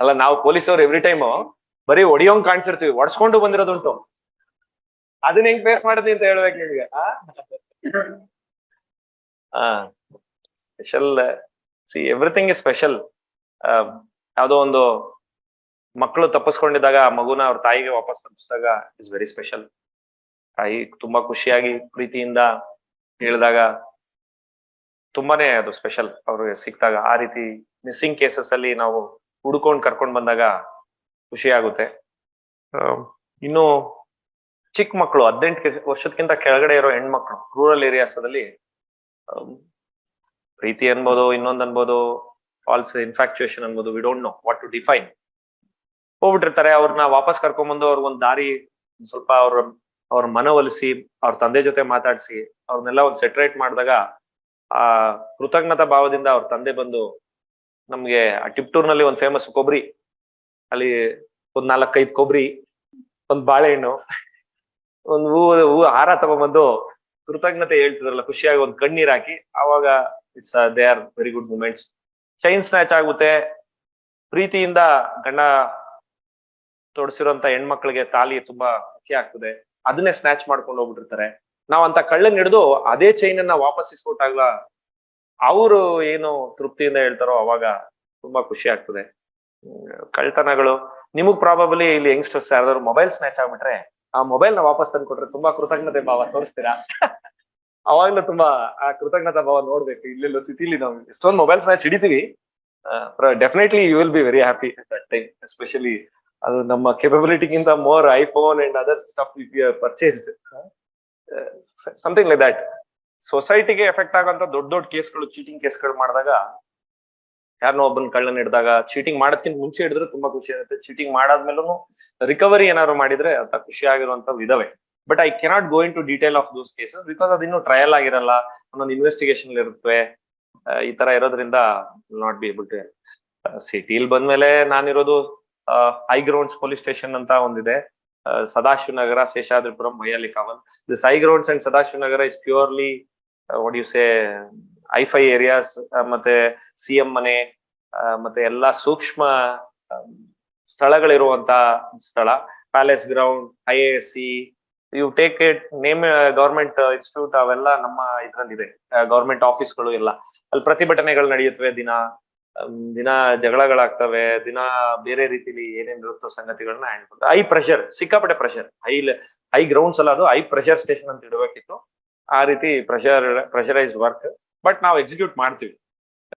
ಅಲ್ಲ, ನಾವು ಪೊಲೀಸವ್ರು every time ಬರೀ ಹೊಡಿಯೋಂಗ್ ಕಾಣಿಸಿರ್ತೀವಿ ಒಡ್ಸ್ಕೊಂಡು ಬಂದಿರೋದುಂಟು. ಅದನ್ನ ಹೆಂಗ್ ಫೇಸ್ ಮಾಡಿದ್ವಿ ಅಂತ ಹೇಳ್ಬೇಕು ನಿಮ್ಗೆ? ಆ? Special see everything is special ಯಾವುದೋ ಒಂದು ಮಕ್ಕಳು ತಪ್ಪಿಸ್ಕೊಂಡಿದ್ದಾಗ ಆ ಮಗುನ ಅವ್ರ ತಾಯಿಗೆ ವಾಪಸ್ ತಪ್ಪಿಸಿದಾಗ ಇಸ್ ವೆರಿ ಸ್ಪೆಷಲ್ ತಾಯಿ ತುಂಬಾ ಖುಷಿಯಾಗಿ ಪ್ರೀತಿಯಿಂದ ಹೇಳಿದಾಗ ತುಂಬಾನೇ ಅದು ಸ್ಪೆಷಲ್ ಅವ್ರಿಗೆ ಸಿಕ್ಕಿದಾಗ ಆ ರೀತಿ ಮಿಸ್ಸಿಂಗ್ ಕೇಸಸ್ ಅಲ್ಲಿ ನಾವು ಹುಡ್ಕೊಂಡ್ ಕರ್ಕೊಂಡ್ ಬಂದಾಗ ಖುಷಿ ಆಗುತ್ತೆ. ಇನ್ನು ಚಿಕ್ಕ ಮಕ್ಕಳು ಹದಿನೆಂಟು ವರ್ಷದಕ್ಕಿಂತ ಕೆಳಗಡೆ ಇರೋ ಹೆಣ್ಮಕ್ಳು ರೂರಲ್ ಏರಿಯಾಸ್ ಅಲ್ಲಿ ಆಮ್, ಪ್ರೀತಿ ಅನ್ಬೋದು ಇನ್ನೊಂದ್ ಅನ್ಬೋದು ಫಾಲ್ಸ್ ಇನ್ಫ್ಯಾಕ್ಚುಯೇಷನ್ ಅನ್ಬೋದು we don't know what to define ಹೋಗ್ಬಿಟ್ಟಿರ್ತಾರೆ ಅವ್ರನ್ನ ವಾಪಸ್ ಕರ್ಕೊಂಡ್ಬಂದು ಅವ್ರಿಗೊಂದ್ ದಾರಿ ಸ್ವಲ್ಪ ಅವ್ರ ಅವ್ರ ಮನವೊಲಿಸಿ ಅವ್ರ ತಂದೆ ಜೊತೆ ಮಾತಾಡಿಸಿ ಅವ್ರನ್ನೆಲ್ಲ ಒಂದ್ ಸೆಟ್ರೇಟ್ ಮಾಡಿದಾಗ ಆ ಕೃತಜ್ಞತಾ ಭಾವದಿಂದ ಅವ್ರ ತಂದೆ ಬಂದು ನಮ್ಗೆ ಆ ಟಿಪ್ಟೂರ್ನಲ್ಲಿ ಒಂದ್ ಫೇಮಸ್ ಕೊಬ್ಬರಿ ಅಲ್ಲಿ ಒಂದ್ ನಾಲ್ಕೈದು ಕೊಬ್ಬರಿ ಒಂದ್ ಬಾಳೆಹಣ್ಣು, ಒಂದ್ ಹೂವು ಹೂ ಹಾರ ತಗೊಂಡ್ಬಂದು ಕೃತಜ್ಞತೆ ಹೇಳ್ತಿದ್ರಲ್ಲ, ಖುಷಿಯಾಗಿ ಒಂದ್ ಕಣ್ಣೀರ್ ಹಾಕಿ. ಆವಾಗ it's they are very good moments chain snatch ಆಗುತ್ತೆ. ಪ್ರೀತಿಯಿಂದ ಗಂಡ ತೊಡಸಿರುವಂತ ಹೆಣ್ಮಕ್ಳಿಗೆ ತಾಲಿ ತುಂಬಾ ಮುಖ್ಯ ಆಗ್ತದೆ. ಅದನ್ನೇ ಸ್ನ್ಯಾಚ್ ಮಾಡ್ಕೊಂಡು ಹೋಗ್ಬಿಟ್ಟಿರ್ತಾರೆ. ನಾವ್ ಅಂತ ಕಳ್ಳನ್ ಹಿಡಿದು ಅದೇ ಚೈನ್ ಅನ್ನ ವಾಪಸ್ ಇಸ್ಕೊಟ್ಟಾಗ್ಲ ಅವರು ಏನು ತೃಪ್ತಿಯಿಂದ ಹೇಳ್ತಾರೋ ಅವಾಗ ತುಂಬಾ ಖುಷಿ ಆಗ್ತದೆ. ಕಳ್ತನಗಳು ನಿಮಗ್ ಪ್ರಾಬಬಲಿ ಇಲ್ಲಿ ಯಂಗ್ಸ್ಟರ್ಸ್ ಯಾರಾದ್ರು ಮೊಬೈಲ್ ಸ್ನ್ಯಾಚ್ ಆಗ್ಬಿಟ್ರೆ ಆ ಮೊಬೈಲ್ನ ವಾಪಸ್ ತಂದು ಕೊಟ್ರೆ ತುಂಬಾ ಕೃತಜ್ಞತೆ ಭಾವ ತೋರಿಸ್ತೀರಾ? ಅವಾಗ್ಲೂ ತುಂಬಾ ಆ ಕೃತಜ್ಞತಾ ಭಾವ ನೋಡ್ಬೇಕು. ಇಲ್ಲೆಲ್ಲೋ ಸಿಟಿಲಿ ನಾವು ಎಷ್ಟೊಂದು mobile snatch ಹಿಡಿತೀವಿ. Definitely you will be very happy that time especially ಅದು ನಮ್ಮ ಕೆಪಬಿಲಿಟಿಗಿಂತ more iPhone and other stuff purchased something like that ಸೊಸೈಟಿಗೆ ಎಫೆಕ್ಟ್ ಆಗೋಂತ ದೊಡ್ಡ ದೊಡ್ಡ ಕೇಸ್ಗಳು, ಚೀಟಿಂಗ್ ಕೇಸ್ಗಳು ಮಾಡಿದಾಗ ಯಾರನ್ನೋ ಒಬ್ಬನ ಕಳ್ಳನ್ ಹಿಡಿದಾಗ ಚೀಟಿಂಗ್ ಮಾಡೋದ್ಕಿಂತ ಮುಂಚೆ ಹಿಡಿದ್ರೆ ತುಂಬಾ ಖುಷಿ ಆಗುತ್ತೆ. ಚೀಟಿಂಗ್ ಮಾಡಾದ್ಮೇಲೂ ರಿಕವರಿ ಏನಾದ್ರು ಮಾಡಿದ್ರೆ ಅಂತ ಖುಷಿ ಆಗಿರುವಂತ ಇದಾವೆ. But I cannot go into detail of those cases because ಅದಿನ್ನು trial ಆಗಿರಲ್ಲ, ಒಂದೊಂದು ಇನ್ವೆಸ್ಟಿಗೇಷನ್ ಇರುತ್ತೆ ಈ ತರ ಇರೋದ್ರಿಂದ ನಾಟ್ ಬಿ ಏಬಲ್ ಟು ಸಿಟಿಲ್ ಬಂದ್ಮೇಲೆ ನಾನಿರೋದು ಹೈ ಗ್ರೌಂಡ್ಸ್ ಪೊಲೀಸ್ ಸ್ಟೇಷನ್ ಅಂತ ಒಂದಿದೆ. ಶೇಷಾದ್ರಿಪುರಂ ಮೈಯಾಲಿ ಕಾವಲ್. ದ ಸೈ grounds and Sadashiva Nagar is purely what you say hifi areas ಮತ್ತೆ ಸಿ ಎಂ ಮನೆ ಮತ್ತೆ ಎಲ್ಲಾ ಸೂಕ್ಷ್ಮ ಸ್ಥಳಗಳಿರುವಂತ ಸ್ಥಳ. Palace ground I S C you take it name government institute ಅವೆಲ್ಲ ನಮ್ಮ ಇದರಲ್ಲಿದೆ. ಗವರ್ಮೆಂಟ್ ಆಫೀಸ್ಗಳು ಎಲ್ಲ. ಅಲ್ಲಿ ಪ್ರತಿಭಟನೆಗಳು ನಡೆಯುತ್ತವೆ ದಿನ. ದಿನ ಜಗಳಗಳಾಗ್ತವೆ, ದಿನ ಬೇರೆ ರೀತಿಲಿ ಏನೇನ್ ಇರುತ್ತೋ ಸಂಗತಿಗಳನ್ನ ಹ್ಯಾಂಡ್ ಹೈ ಪ್ರೆಷರ್ ಸಿಕ್ಕಾಪಟ್ಟೆ ಪ್ರೆಷರ್ ಹೈ ಹೈ ಗ್ರೌಂಡ್ಸ್ ಅಲ್ಲ ಅದು ಹೈ ಪ್ರೆಷರ್ ಸ್ಟೇಷನ್ ಅಂತ ಇಡಬೇಕಿತ್ತು. ಆ ರೀತಿ ಪ್ರೆಷರ್ ಪ್ರೆಷರೈಸ್ ವರ್ಕ್ ಬಟ್ ನಾವು ಎಕ್ಸಿಕ್ಯೂಟ್ ಮಾಡ್ತೀವಿ.